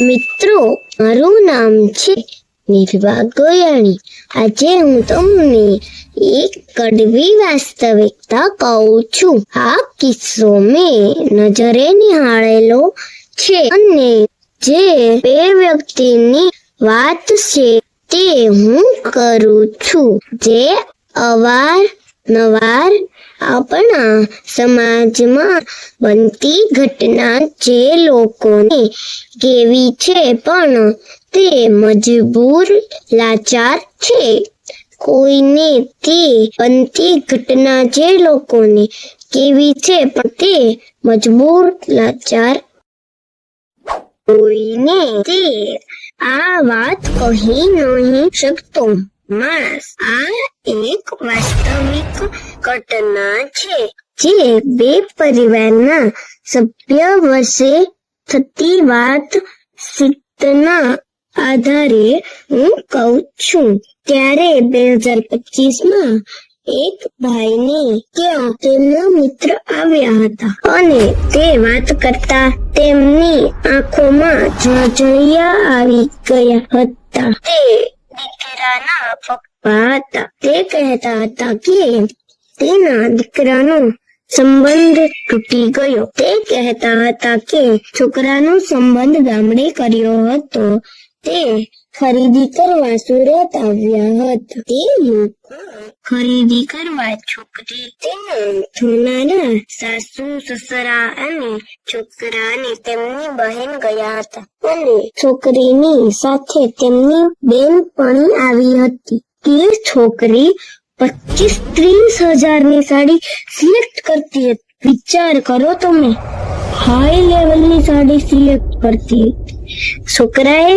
મિત્રો, મારું નામ છે નિર્વા ગોયાણી. આજે હું તમને એક કડવી વાસ્તવિકતા કહું છું. આ કિસ્સો મેં નજરે નિહાળેલો છે અને જે બે વ્યક્તિની વાત છે તે હું કરું છું. જે અવાર નવાર આપણા સમાજમાં બનતી ઘટના જે લોકોને કેવી છે પણ તે મજબૂર લાચાર છે. કોઈને તે બનતી ઘટના જે લોકોને કેવી છે પણ તે મજબૂર લાચાર. કોઈને તે આ વાત કહી નહીં શકતો. માણસ આ એક વાસ્તવિક ઘટના છે, જે બે પરિવારના સભ્ય વચ્ચે થતી વાત સિદ્ધના આધારે હું કહું છું. ત્યારે બે હજાર પચીસમાં એક ભાઈને ત્યાં તેમના મિત્ર આવ્યા હતા અને તે વાત કરતા તેમની આંખોમાં જળજળિયા આવી ગયા હતા. તે દીકરાના પપ્પા હતા તે કહેતા હતા કે તેના દીકરાનો સંબંધ તૂટી ગયો તે કહેતા હતા કે છોકરાનો સંબંધ ગામડે કર્યો હતો તે ખરીદી કરવા સુરત આવ્યા હતા. તે લોકો ખરીદી કરવા છોકરી તેના ધોનાના સાસુ, સસરા અને છોકરાને તેમની બહેન ગયા હતા. અને છોકરીની સાથે તેમની બેનપણી આવી હતી. તે છોકરી પચીસ ત્રીસ હજારની સાડી સિલેક્ટ કરતી હતી. વિચાર કરો તમે. હાઈ લેવલની સાડી સિલેક્ટ કરતી છોકરાએ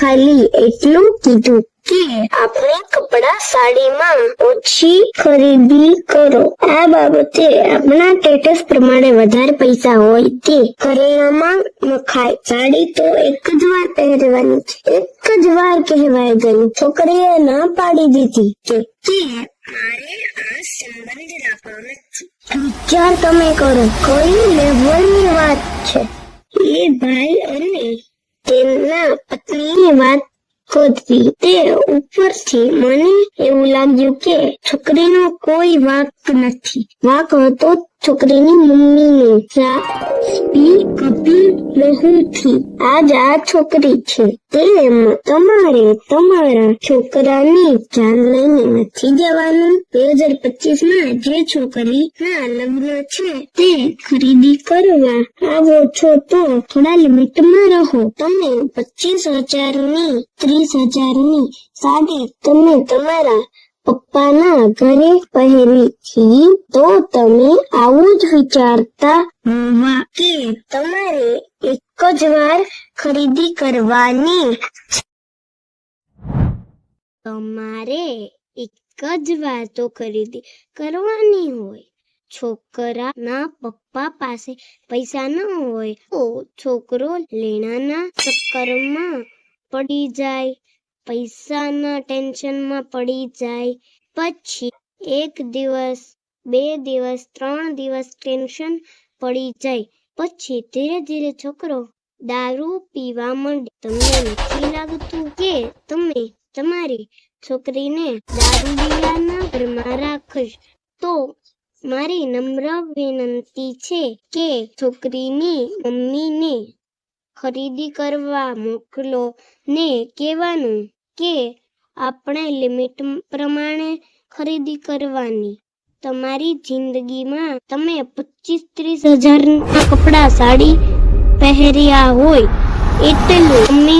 ખાલી એટલું કીધું કે આપણે કપડા સાડીમાં ઓછી ખરીદી કરો. આ બાબતે આપણા સ્ટેટસ પ્રમાણે વધારે પૈસા હોય તે કરિયાણામાં નખાય સાડી તો એક જ વાર પહેરવાની છે. એક જ વાર કહેવાય ગઈ છોકરીએ ના પાડી દીધી કે વિચાર તમે કરો. કઈ લેવલની વાત છે. એ ભાઈ અને તેમના પત્નીની વાત ખોદવી. તે ઉપરથી મને એવું લાગ્યું કે છોકરીનો કોઈ વાંક નથી. વાંક હતો છોકરીની મમ્મીનો સ્પી કપી બહુથી આજ આ છોકરી છે. તેમ તમારે તમારા છોકરાની જાન લઈને નથી જવાનું. બે હજાર પચીસમાં જે છોકરી ના લગ્ન છે તે ખરીદી કરવા આવો છો તો થોડા લિમિટમાં રહો. તમે પચીસ હજારની, ત્રીસ હજારની સાડી તમે તમારા પપ્પાના ઘરે પહેરી છી, તો તમે આવું જ વિચારતા હોવા કે તમારે એક જ વાર ખરીદી કરવાની તમારે એક જ વાર તો ખરીદી કરવાની હોય. છોકરાના પપ્પા પાસે પૈસા ન હોય, તો છોકરો લેણાના ચક્કરમાં પડી જાય. પૈસાના ટેન્શનમાં પડી જાય. પછી એક દિવસ, બે દિવસ, ત્રણ દિવસ ટેન્શન પડી જાય. પછી ધીરે ધીરે છોકરો દારૂ પીવા માંડે. તમને નથી લાગતું કે તમે તમારી છોકરીને દારૂડિયાના ઘરમાં રાખશ? તો મારી નમ્ર વિનંતી છે કે છોકરીની મમ્મીને ખરીદી કરવા મોકલો ને કહેવાનું કે આપણે લિમિટ પ્રમાણે ખરીદી કરવાની. તમારી જિંદગીમાં તમે પચીસ ત્રીસ હજારના કપડાં સાડી પહેર્યા હોય એટલું તમે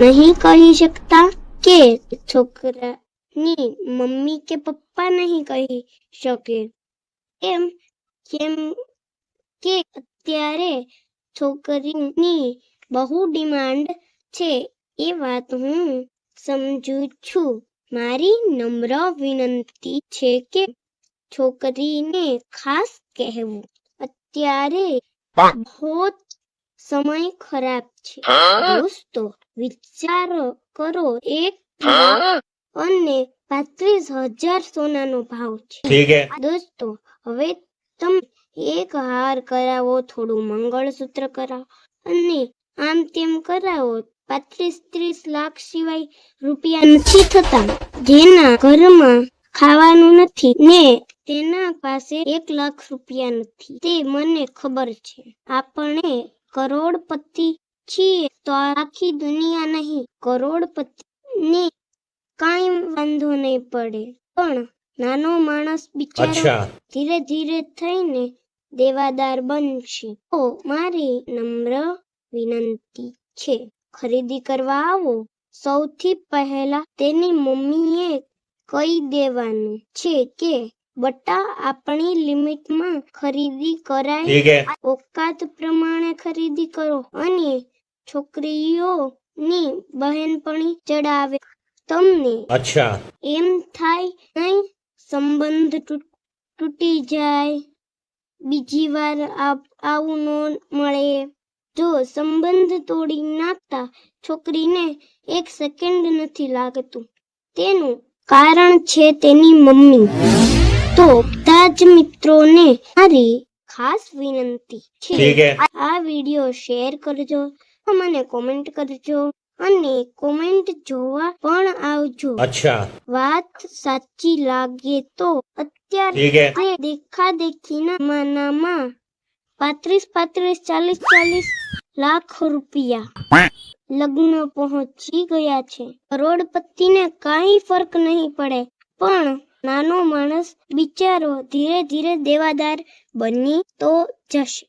નહીં કહી શકતા કે છોકરાની મમ્મી કે પપ્પા નહીં કહી શકે. એમ કેમ કે અત્યારે છોકરીની બહુ ડિમાન્ડ છે એ વાત હું સમજુ છું. મારી નમ્ર વિનંતી છે કે છોકરીને ખાસ કહેવું. અત્યારે બહુ સમય ખરાબ છે. દોસ્તો વિચાર કરો એક અને પાંત્રીસ હજાર સોનાનો ભાવ છે. દોસ્તો હવે તમે એક હાર કરાવો થોડું મંગળસૂત્ર કરાવો અને આમ તેમ કરાવો. પાંત્રીસ ત્રીસ લાખ સિવાય રૂપિયા નથી થતા. જેના ઘરમાં ખાવાનું નથી ને તેના પાસે એક લાખ રૂપિયા નથી. તે મને ખબર છે. આપણે કરોડપતિ છીએ તો આખી દુનિયા નહીં. કરોડપતિ ને કાંઈ વાંધો નહીં પડે. પણ નાનો માણસ બિચારો ધીરે ધીરે થઈને દેવાદાર બનશે. તો મારી નમ્ર વિનંતી છે. ખરીદી કરવા આવો. સૌથી પહેલા તેની મમ્મીએ કહી દેવાનું છે કે બટા આપણી લિમિટમાં ખરીદી કરાય. ઓકાત પ્રમાણે ખરીદી કરો. અને છોકરીઓની બહેનપણી ચડાવે. તમને અચ્છા. એમ થાય નહીં સંબંધ તૂટી જાય. બીજી વાર આવું ન મળે. જો સંબંધ તોડી નાખતા છોકરીને એક સેકન્ડ નથી લાગતું. તેનું કારણ છે તેની મમ્મી. તો બધા જ મિત્રોને મારી ખાસ વિનંતી છે. આ વીડિયો શેર કરજો મને કોમેન્ટ કરજો અને કોમેન્ટ જોવા પણ આવજો. અચ્છા. વાત સાચી લાગે તો અત્યારે દેખા દેખીના માનામાં પાંત્રીસ પાંત્રીસ, ચાલીસ ચાલીસ લાખ રૂપિયા લગ્ન પહોંચી ગયા છે. કરોડપતિને કાંઈ ફરક નહીં પડે, પણ નાનો માણસ બિચારો ધીરે ધીરે દેવાદાર બની તો જશે.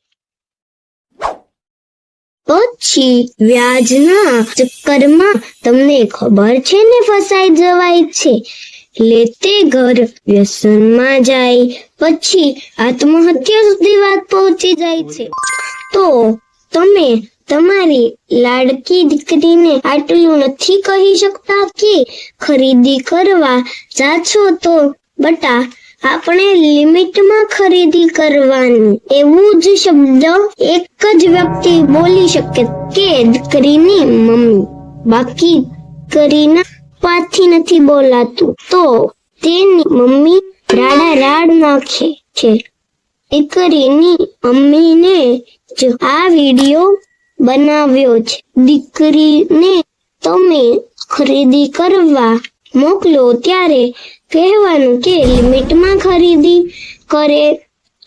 પછી વ્યાજના ચક્કરમાં તમને ખબર છે ને ફસાઈ જવાય છે? લેતે ઘર વ્યસનમાં જાય. પછી આત્મહત્યા સુધી વાત પહોંચી જાય છે. તો તમે તમારી લાડકી દીકરીને આટલું નથી કહી શકતા કે ખરીદી કરવા જાછો તો? બટા, આપણે લિમિટમાં ખરીદી કરવાની. એવું જ શબ્દ એક જ વ્યક્તિ બોલી શકે કે દીકરીની મમ્મી. બાકી કરીના પાથી નથી બોલાતું. તો તેની મમ્મી રાડા રાડ નાખે છે. દીકરીની મમ્મીને જ આ વીડિયો બનાવ્યો છે. દીકરીને તમે ખરીદી કરવા મોકલો ત્યારે કહેવાનું કે લિમિટમાં ખરીદી કરે.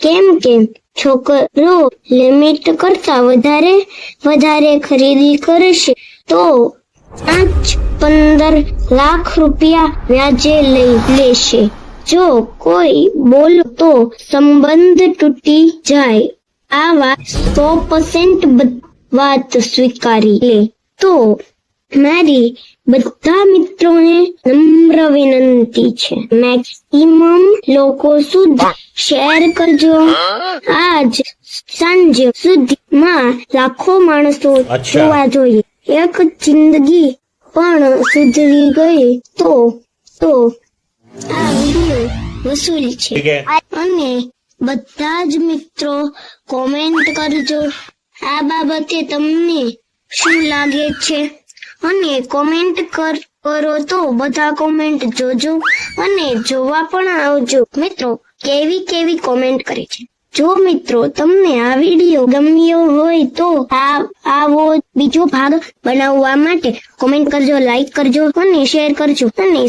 કેમ કે છોકરો લિમિટ કરતા વધારે વધારે ખરીદી કરશે. તો પાંચ પંદર લાખ રૂપિયા વ્યાજે લઈ લેશે. જો કોઈ બોલ તો સંબંધ તૂટી જાય આ વાત સો પર્સન્ટ વાત સ્વીકારી લે. તો મારી બધા મિત્રોને નમ્ર વિનંતી છે. મેક્સિમમ લોકો સુધી શેર કરજો. આજ સાંજે સુધીમાં લાખો માણસો જોવા જોઈએ. એક જિંદગી પણ સુધરી ગઈ તો તો આ વીડિયો વસૂલ છે. અને બધા જ મિત્રો કોમેન્ટ કરજો. આ બાબતે તમને શું લાગે છે? અને કોમેન્ટ કર કરો તો બધા કોમેન્ટ જોજો અને જોવા પણ આવજો. મિત્રો કેવી કેવી કોમેન્ટ કરે છે? જો મિત્રો તમને આ વીડિયો ગમ્યો હોય તો આ આવો બીજો ભાગ બનાવવા માટે કોમેન્ટ કરજો લાઈક કરજો અને શેર કરજો અને